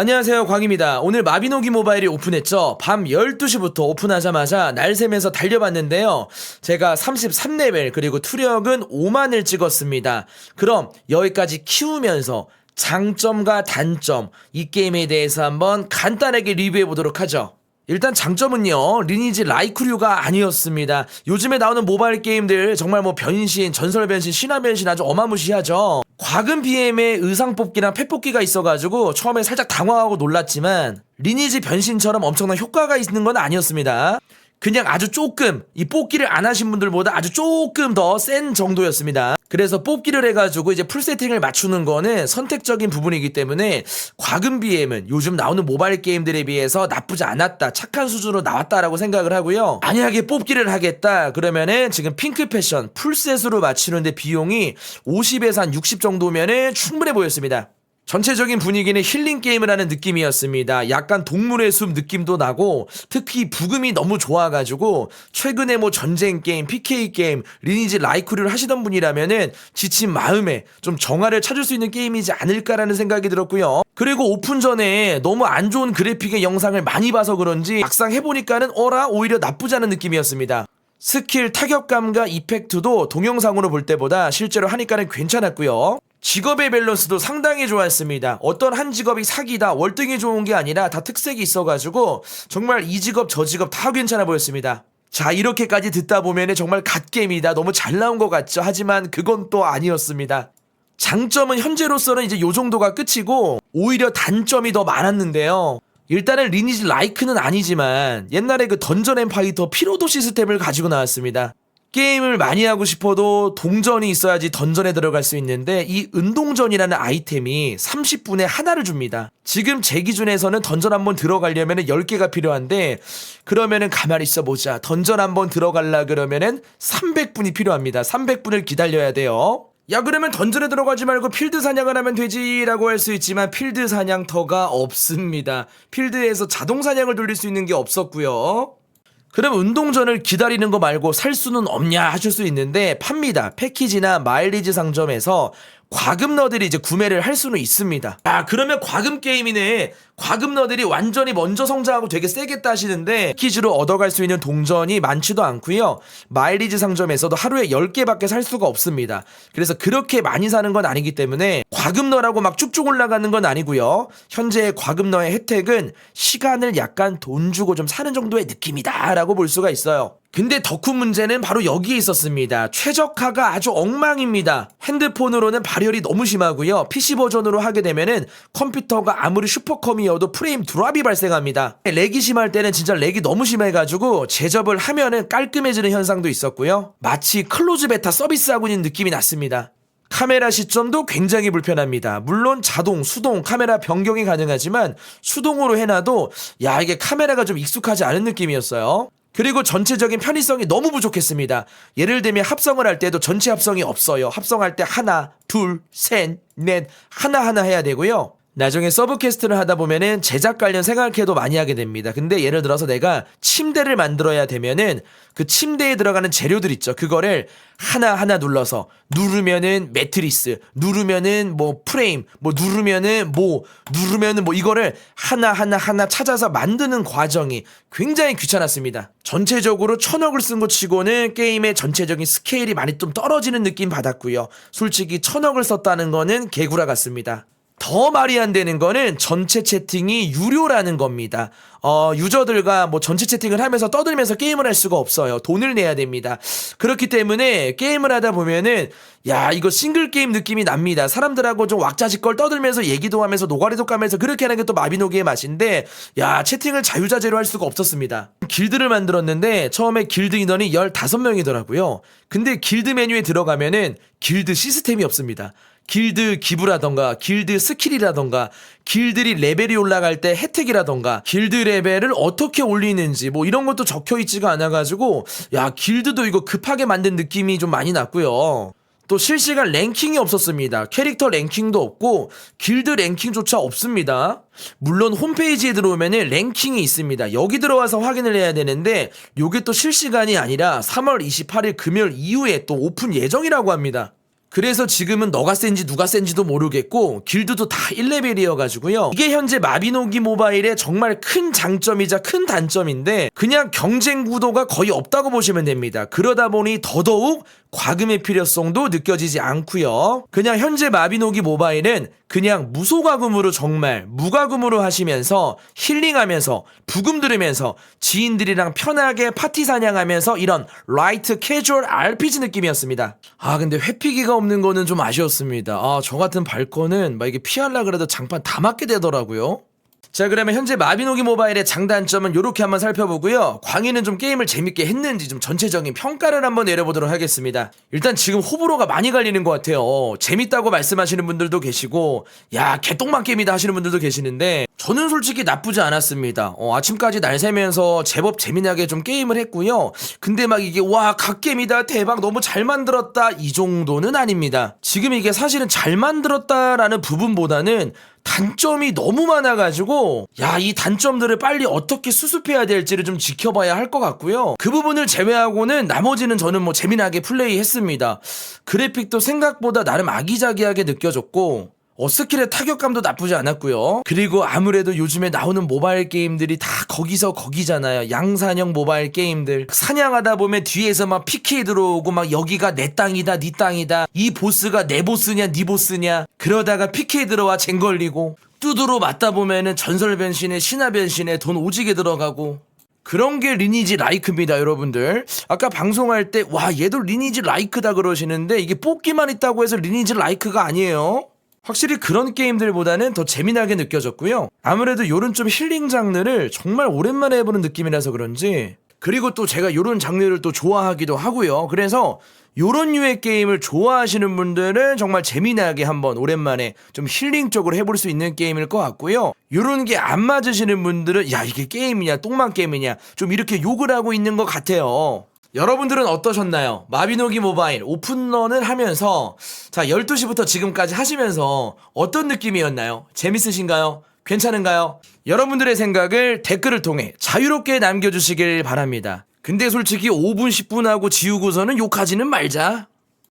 안녕하세요 광입니다. 오늘 마비노기 모바일이 오픈했죠? 밤 12시부터 오픈하자마자 날샘에서 달려봤는데요. 제가 33레벨 그리고 투력은 5만을 찍었습니다. 그럼 여기까지 키우면서 장점과 단점 이 게임에 대해서 한번 간단하게 리뷰해 보도록 하죠. 일단 장점은요 리니지 라이쿠류가 아니었습니다. 요즘에 나오는 모바일 게임들 정말 뭐 변신 전설 변신 신화 변신 아주 어마무시하죠 과금 BM의 의상 뽑기랑 펫 뽑기가 있어가지고 처음에 살짝 당황하고 놀랐지만 리니지 변신처럼 엄청난 효과가 있는 건 아니었습니다 그냥 아주 조금 이 뽑기를 안 하신 분들보다 아주 조금 더 센 정도였습니다. 그래서 뽑기를 해가지고 이제 풀 세팅을 맞추는 거는 선택적인 부분이기 때문에 과금 BM은 요즘 나오는 모바일 게임들에 비해서 나쁘지 않았다, 착한 수준으로 나왔다라고 생각을 하고요. 만약에 뽑기를 하겠다 그러면은 지금 핑크 패션 풀셋으로 맞추는데 비용이 50에서 한 60 정도면은 충분해 보였습니다. 전체적인 분위기는 힐링 게임을 하는 느낌이었습니다. 약간 동물의 숲 느낌도 나고 특히 부금이 너무 좋아가지고 최근에 뭐 전쟁 게임, PK 게임, 리니지 라이쿠를 하시던 분이라면은 지친 마음에 좀 정화를 찾을 수 있는 게임이지 않을까라는 생각이 들었고요. 그리고 오픈 전에 너무 안 좋은 그래픽의 영상을 많이 봐서 그런지 막상 해보니까는 어라 오히려 나쁘지 않은 느낌이었습니다. 스킬 타격감과 이펙트도 동영상으로 볼 때보다 실제로 하니까는 괜찮았고요. 직업의 밸런스도 상당히 좋았습니다. 어떤 한 직업이 사기다, 월등히 좋은 게 아니라 다 특색이 있어가지고 정말 이 직업 저 직업 다 괜찮아 보였습니다. 자 이렇게까지 듣다 보면 정말 갓게임이다 너무 잘 나온 것 같죠 하지만 그건 또 아니었습니다 장점은 현재로서는 이제 요 정도가 끝이고 오히려 단점이 더 많았는데요 일단은 리니지 라이크는 아니지만 옛날에 그 던전 앤 파이터 피로도 시스템을 가지고 나왔습니다. 게임을 많이 하고 싶어도 동전이 있어야지 던전에 들어갈 수 있는데 이 은동전이라는 아이템이 30분에 하나를 줍니다. 지금 제 기준에서는 던전 한번 들어가려면 10개가 필요한데 그러면은 가만히 있어 보자. 던전 한번 들어갈라 그러면은 300분이 필요합니다. 300분을 기다려야 돼요. 야 그러면 던전에 들어가지 말고 필드 사냥을 하면 되지라고 할 수 있지만 필드 사냥터가 없습니다. 필드에서 자동 사냥을 돌릴 수 있는 게 없었고요. 그럼 운동전을 기다리는 거 말고 살 수는 없냐 하실 수 있는데 팝니다. 패키지나 마일리지 상점에서 과금러들이 이제 구매를 할 수는 있습니다. 아 그러면 과금 게임이네. 과금러들이 완전히 먼저 성장하고 되게 세겠다 하시는데 패키지로 얻어갈 수 있는 동전이 많지도 않고요. 마일리지 상점에서도 하루에 10개밖에 살 수가 없습니다. 그래서 그렇게 많이 사는 건 아니기 때문에 과금러라고 막 쭉쭉 올라가는 건 아니고요. 현재 과금러의 혜택은 시간을 약간 돈 주고 좀 사는 정도의 느낌이다라고 볼 수가 있어요. 근데 더 큰 문제는 바로 여기에 있었습니다. 최적화가 아주 엉망입니다. 핸드폰으로는 발열이 너무 심하고요. PC 버전으로 하게 되면은 컴퓨터가 아무리 슈퍼컴이어도 프레임 드랍이 발생합니다. 렉이 심할 때는 진짜 렉이 너무 심해가지고 제접을 하면은 깔끔해지는 현상도 있었고요. 마치 클로즈 베타 서비스하고 있는 느낌이 났습니다. 카메라 시점도 굉장히 불편합니다. 물론 자동, 수동, 카메라 변경이 가능하지만 수동으로 해놔도 야 이게 카메라가 좀 익숙하지 않은 느낌이었어요. 그리고 전체적인 편의성이 너무 부족했습니다. 예를 들면 합성을 할 때도 전체 합성이 없어요. 합성할 때 하나, 둘, 셋, 넷, 하나하나 해야 되고요. 나중에 서브캐스트를 하다 보면은 제작 관련 생각해도 많이 하게 됩니다. 근데 예를 들어서 내가 침대를 만들어야 되면은 그 침대에 들어가는 재료들 있죠. 그거를 하나하나 눌러서 누르면은 매트리스, 누르면은 뭐 프레임, 뭐 누르면은 뭐 누르면은 뭐 이거를 하나하나 하나 찾아서 만드는 과정이 굉장히 귀찮았습니다. 전체적으로 천억을 쓴 것 치고는 게임의 전체적인 스케일이 많이 좀 떨어지는 느낌 받았고요. 솔직히 천억을 썼다는 거는 개구라 같습니다. 더 말이 안 되는 거는 전체 채팅이 유료라는 겁니다. 어, 유저들과 뭐 전체 채팅을 하면서 떠들면서 게임을 할 수가 없어요. 돈을 내야 됩니다. 그렇기 때문에 게임을 하다 보면은 야, 이거 싱글 게임 느낌이 납니다. 사람들하고 좀 왁자지껄 떠들면서 얘기도 하면서 노가리도 까면서 그렇게 하는 게 또 마비노기의 맛인데 야, 채팅을 자유자재로 할 수가 없었습니다. 길드를 만들었는데 처음에 길드 인원이 15명이더라고요. 근데 길드 메뉴에 들어가면은 길드 시스템이 없습니다. 길드 기부라던가 길드 스킬이라던가 길들이 레벨이 올라갈 때 혜택이라던가 길드 레벨을 어떻게 올리는지 뭐 이런 것도 적혀 있지가 않아 가지고 야 길드도 이거 급하게 만든 느낌이 좀 많이 났고요. 또 실시간 랭킹이 없었습니다. 캐릭터 랭킹도 없고 길드 랭킹조차 없습니다. 물론 홈페이지에 들어오면은 랭킹이 있습니다. 여기 들어와서 확인을 해야 되는데 요게 또 실시간이 아니라 3월 28일 금요일 이후에 또 오픈 예정이라고 합니다. 그래서 지금은 너가 센지 누가 센지도 모르겠고 길드도 다 1레벨이어가지고요. 이게 현재 마비노기 모바일의 정말 큰 장점이자 큰 단점인데 그냥 경쟁 구도가 거의 없다고 보시면 됩니다. 그러다 보니 더더욱 과금의 필요성도 느껴지지 않고요. 그냥 현재 마비노기 모바일은 그냥 무소과금으로 정말 무과금으로 하시면서 힐링하면서 부금 들으면서 지인들이랑 편하게 파티 사냥하면서 이런 라이트 캐주얼 RPG 느낌이었습니다. 아 근데 회피기가 없는 거는 좀 아쉬웠습니다. 아 저 같은 발코는 막 이게 피하려 그래도 장판 다 맞게 되더라고요. 자 그러면 현재 마비노기 모바일의 장단점은 이렇게 한번 살펴보고요. 광희는 좀 게임을 재밌게 했는지 좀 전체적인 평가를 한번 내려보도록 하겠습니다. 일단 지금 호불호가 많이 갈리는 것 같아요. 어, 재밌다고 말씀하시는 분들도 계시고 야 개똥만 게임이다 하시는 분들도 계시는데 저는 솔직히 나쁘지 않았습니다. 어, 아침까지 날 새면서 제법 재미나게 좀 게임을 했고요. 근데 막 이게 와 갓게임이다 대박 너무 잘 만들었다 이 정도는 아닙니다. 지금 이게 사실은 잘 만들었다라는 부분보다는 단점이 너무 많아가지고 야 이 단점들을 빨리 어떻게 수습해야 될지를 좀 지켜봐야 할 것 같고요. 그 부분을 제외하고는 나머지는 저는 뭐 재미나게 플레이했습니다. 그래픽도 생각보다 나름 아기자기하게 느껴졌고 어, 스킬의 타격감도 나쁘지 않았고요. 그리고 아무래도 요즘에 나오는 모바일 게임들이 다 거기서 거기잖아요. 양산형 모바일 게임들. 사냥하다 보면 뒤에서 막 PK 들어오고 막 여기가 내 땅이다, 네 땅이다. 이 보스가 내 보스냐, 네 보스냐. 그러다가 PK 들어와 쟁 걸리고 뚜드로 맞다 보면은 전설 변신에 신화 변신에 돈 오지게 들어가고 그런 게 리니지 라이크입니다, 여러분들. 아까 방송할 때, 와, 얘도 리니지 라이크다 그러시는데, 이게 뽑기만 있다고 해서 리니지 라이크가 아니에요. 확실히 그런 게임들보다는 더 재미나게 느껴졌고요. 아무래도 요런 좀 힐링 장르를 정말 오랜만에 해보는 느낌이라서 그런지 그리고 또 제가 요런 장르를 또 좋아하기도 하고요. 그래서 요런 류의 게임을 좋아하시는 분들은 정말 재미나게 한번 오랜만에 좀 힐링 쪽으로 해볼 수 있는 게임일 것 같고요. 요런 게 안 맞으시는 분들은 야 이게 게임이냐 똥만 게임이냐 좀 이렇게 욕을 하고 있는 것 같아요. 여러분들은 어떠셨나요? 마비노기 모바일 오픈런을 하면서 자 12시부터 지금까지 하시면서 어떤 느낌이었나요? 재밌으신가요? 괜찮은가요? 여러분들의 생각을 댓글을 통해 자유롭게 남겨주시길 바랍니다. 근데 솔직히 5분 10분 하고 지우고서는 욕하지는 말자.